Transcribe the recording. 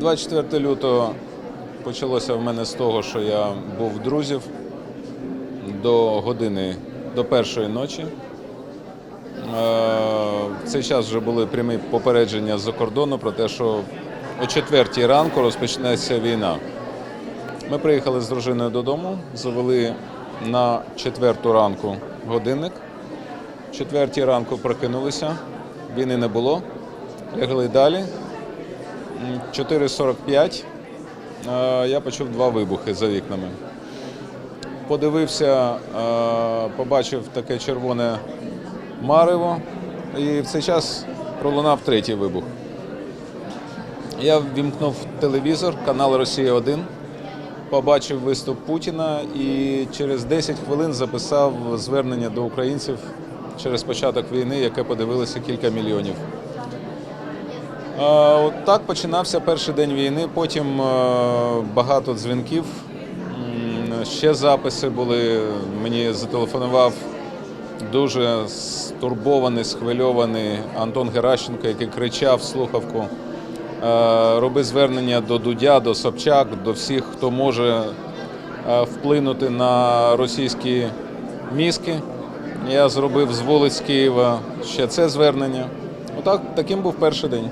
24 лютого почалося в мене з того, що я був в друзів до години, до першої ночі. Е, В цей час вже були прямі попередження з-за кордону про те, що о четвертій ранку розпочнеться війна. Ми приїхали з дружиною додому, завели на четверту ранку годинник. В четвертій ранку прокинулися, війни не було, лягли далі. М, 4.45 е, я почув два вибухи за вікнами. Подивився, е, побачив таке червоне марево, і в цей час пролунав третій вибух. Я ввімкнув телевізор, канал Росія 1 побачив виступ Путіна і через 10 хвилин записав звернення до українців через початок війни, яке подивилося кілька мільйонів. Е, от Так починався перший день війни, потім е, багато дзвінків. Ще записи були. Мені зателефонував дуже стурбований, схвильований Антон Геращенко, який кричав слухавку. Е, Роби звернення до Дудя, до Собчак, до всіх, хто може вплинути на російські мізки. Я зробив з вулиць Києва ще це звернення. Отак таким був перший день.